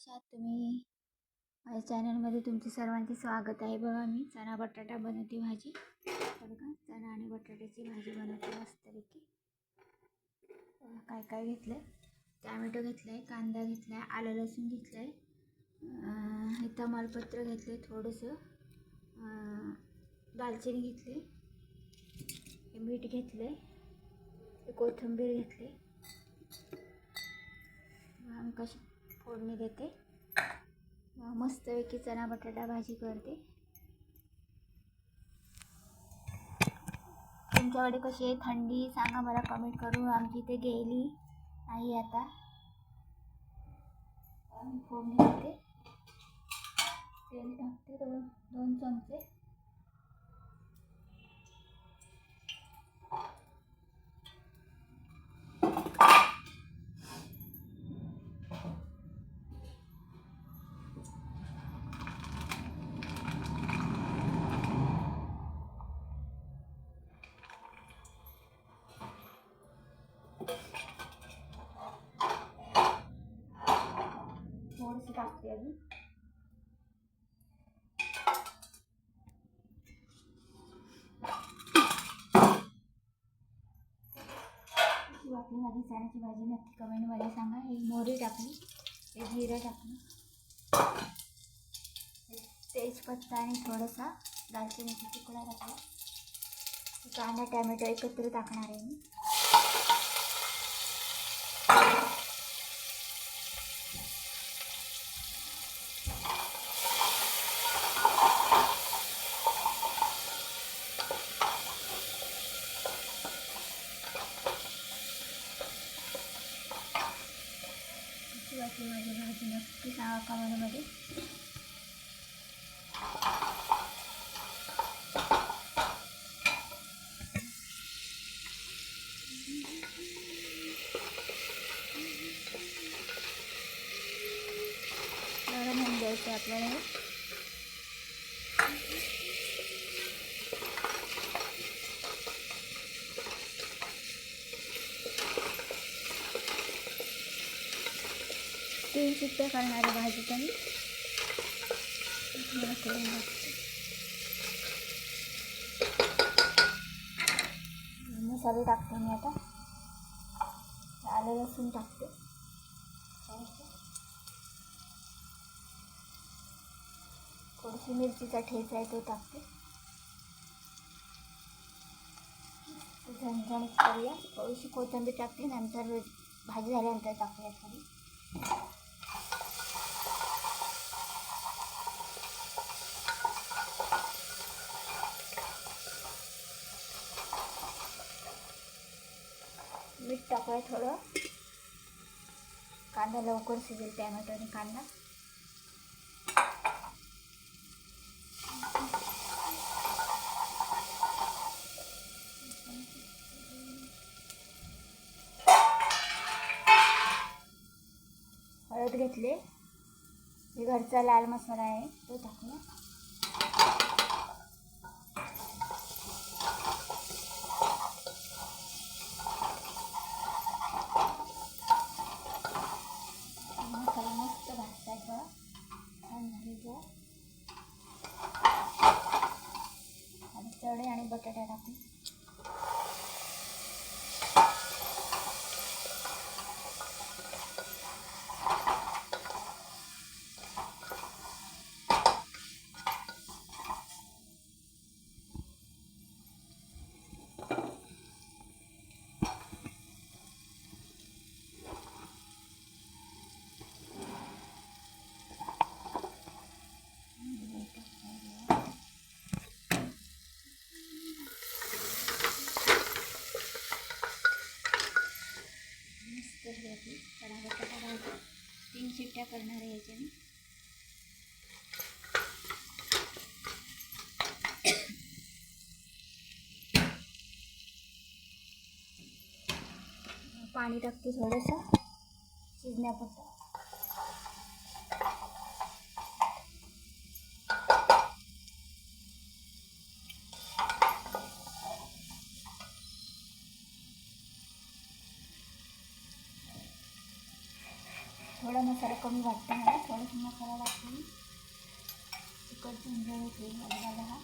कशा आहात तुम्ही माझ्या चॅनलमध्ये तुमचे सर्वांचे स्वागत आहे. बघा मी चणा बटाटा बनवते भाजी. बघा चणा आणि बटाट्याची भाजी बनवते मस्तपैकी. काय काय घेतलं आहे टॅमॅटो घेतलं आहे कांदा घेतला आहे आलं लसूण घेतलं आहे हे तमालपत्र घेतलं आहे थोडंसं दालचिनी घेतली हे मीठ घेतलं आहे कोथिंबीर घेतली. कशी फोडणी देते. मस्तपैकी चणा बटाटा भाजी करते. तुमच्याकडे कशी आहे? थंडी? सांगा मला कमेंट करून. आमची इथे गेली नाही आता. फोडणी देते. तेल टाकते दोन दोन चमचे. थोडंसं टाकते अजून कशी माझी चण्याची भाजी नक्की कमेंटमध्ये सांगा. हे मोहरी टाकली. हे जिरं टाकलं. तेजपत्ता आणि थोडासा दालचिनीचा तुकडा टाकला. कांदा टॅमॅटो एकत्र टाकणार आहे मी कशी वाटली माझी भाजी नक्की सांगा कमेंटमध्ये गरम होऊन द्यायचं आपल्याला हे. तीन शिट्ट्या करणार आहे भाजीच्या मी करून टाकते मसाले टाकते मी आता. आलं लसूण टाकते. थोडीशी मिरचीचा ठेचा आहे तो टाकते. ते झणझणीत करूया. थोडीशी कोथिंबीर टाकते नंतर भाजी झाल्यानंतर टाकूया थोडी मीठ टाकूया थोडं? कांदा लवकर शिजेल टॅमॅटो आणि कांदा. हळद घेतले. हे घरचा लाल मसाला आहे तो टाकूया मसाला मस्त भाजतायचा छान झालेला आणि चणे आणि बटाटा टाकून मस्त झाली चणा बटाटा भाजी भाज्या करणार आहे याच्याने. पाणी टाकते थोडंसं. शिजण्यापुरतं थोडा मसाला कमी वाटतं मला थोडंसं मसाला टाकून तिखट झुंजून होईल मला हा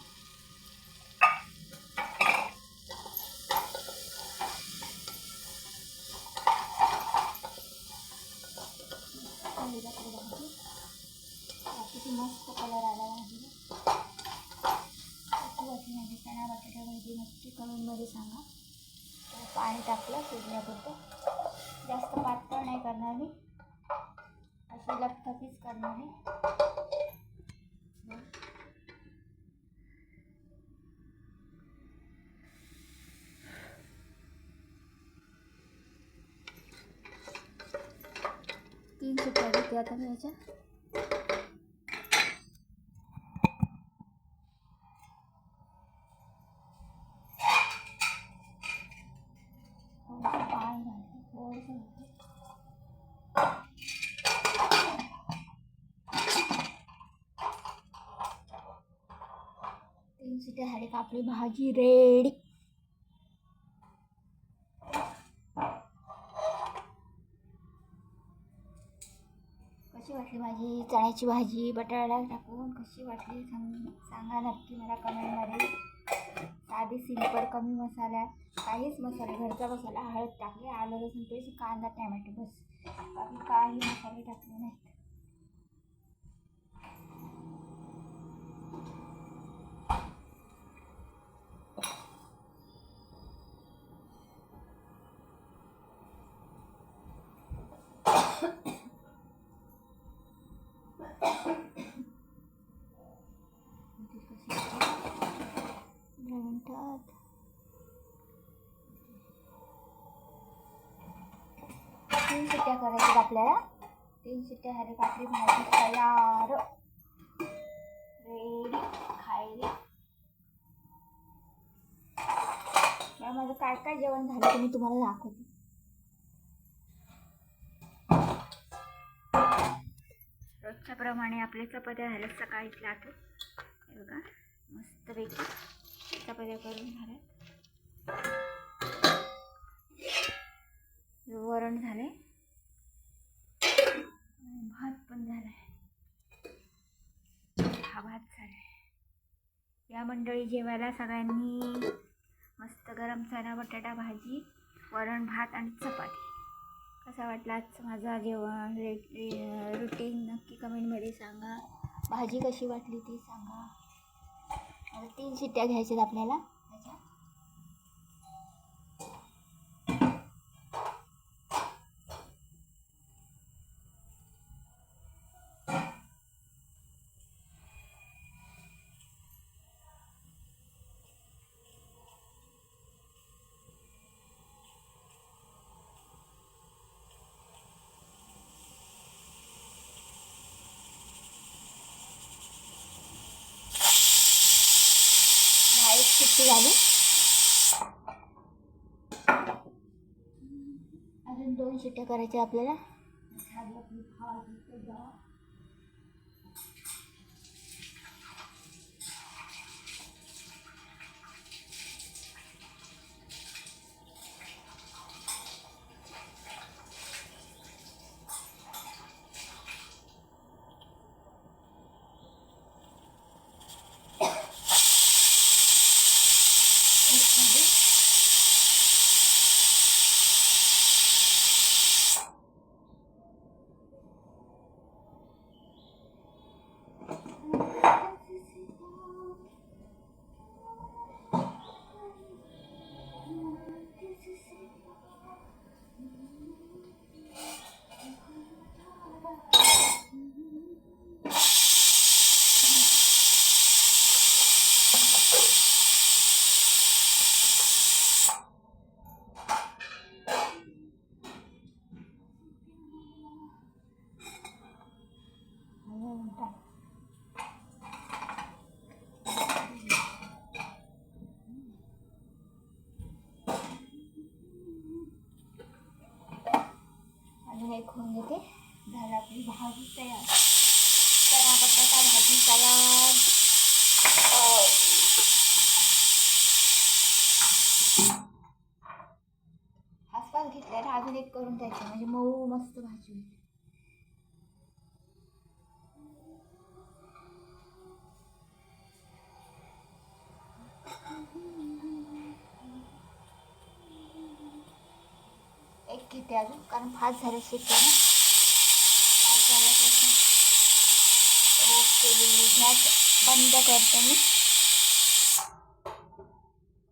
किती मस्त कलर आला भाजीला वाटली माझी चणा बटाटा भाजी नक्की कमेंटमध्ये सांगा. पाणी टाकलं शिजल्याबद्दल अशी लपथपीच करणार आहे तीन सुट्ट्या घेते आता मी याच्या इथे झाली का आपली भाजी रेडी कशी वाटली माझी चण्याची भाजी? बटाटा टाकून कशी वाटली? सांग सांगा नक्की मला कमेंटमध्ये साधी सिंपल कमी मसाल्यात काहीच मसाले घरचा मसाला हळद टाकले आलं लसूण पेस्ट कांदा टॅमॅटो बस. बाकी काही मसाले टाकले नाही तीन शिट्ट्या करायच्या आपल्याला तीन शिट्ट्या झाल्या का आपली भाजी तयार रेडी खायला माझं काय काय जेवण झालं ते मी तुम्हाला दाखवते रोजच्याप्रमाणे आपल्या चपात्या झाल्या सकाळीच आठ हे बघा मस्तपैकी चपात्या करून झाल्यात वरण झाले. भात पण झालाय हा भात झालाय या मंडळी जेवायला सगळ्यांनी मस्त गरम चणा बटाटा भाजी वरण भात आणि चपाती. कसा वाटला आजचं माझा जेवण? रे रुटीन नक्की कमेंटमध्ये सांगा. भाजी कशी वाटली ती सांगा. आता तीन शिट्ट्या घ्यायच्यात आपल्याला. झाली. अजून दोन शिट्ट्या करायच्या आपल्याला. भाजी सलाड आसपास घेतल्यावर अजून एक करून द्यायचं म्हणजे मऊ मस्त भाजी होईल. एक घेते अजून कारण फास्ट झालं शिकताना ओके गॅस बंद करते मी.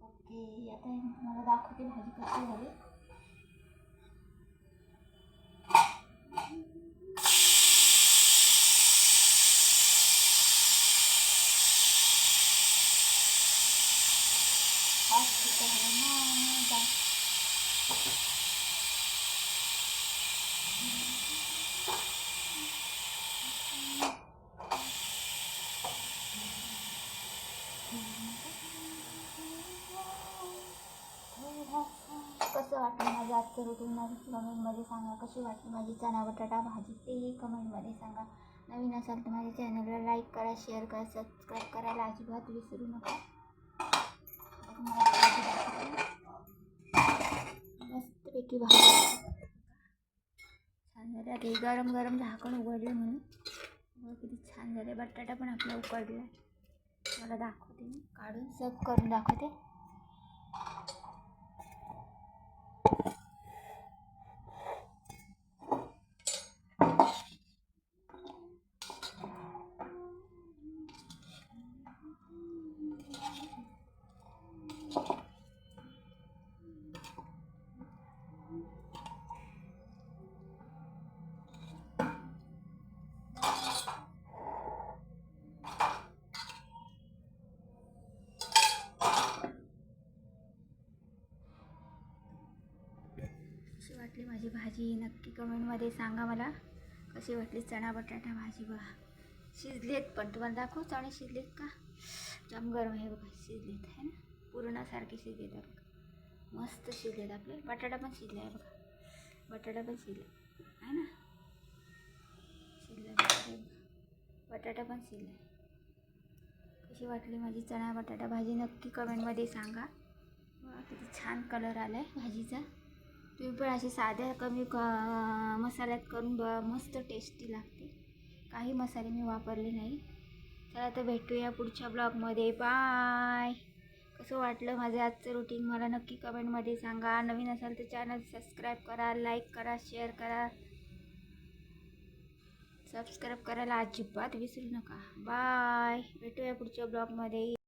ओके आता मला दाखवते भाजी कशी झाली फास्ट तिथं झालं ना जा कसं वाटलं माझं आजचं रुटीन माझी कमेंटमध्ये सांगा. कशी वाटली माझी चणा बटाटा भाजी? तेही कमेंटमध्ये सांगा. नवीन असाल तर माझ्या चॅनलला लाईक करा शेअर करा सबस्क्राईब करायला अजिबात विसरू नका. मस्तपैकी भाजी छान झाली. आता गरम गरम झाकण उघडलं म्हणून. किती छान झाले. बटाटा पण आपला उकडला. मला दाखवते मी. काढून सर्व करून दाखवते. वाटली माझी भाजी नक्की कमेंटमध्ये सांगा मला. कशी वाटली चणा बटाटा भाजी? बघा शिजलेत पण. तुम्हाला दाखवू चणे शिजलेत का? जाम गरम आहे बघा शिजलेत आहे ना? पुरणासारखे शिजलेत बघा. मस्त शिजलेत आपले. बटाटा पण शिजला आहे बघा. बटाटा पण शिजला. आहे ना? शिजला बटाटा पण शिजला कशी वाटली माझी चणा बटाटा भाजी? नक्की कमेंटमध्ये सांगा. किती छान कलर आला आहे भाजीचा. तुम्ही पण असे साध्या कमी क मसाल्यात करून ब मस्त टेस्टी लागते. काही मसाले मी वापरले नाही. चला तर भेटूया पुढच्या ब्लॉगमध्ये. बाय कसं वाटलं माझं आजचं रुटीन मला नक्की कमेंटमध्ये सांगा. नवीन असाल तर चॅनल सबस्क्राईब करा लाईक करा शेअर करा. सबस्क्राईब करायला अजिबात विसरू नका. बाय भेटूया पुढच्या ब्लॉगमध्ये.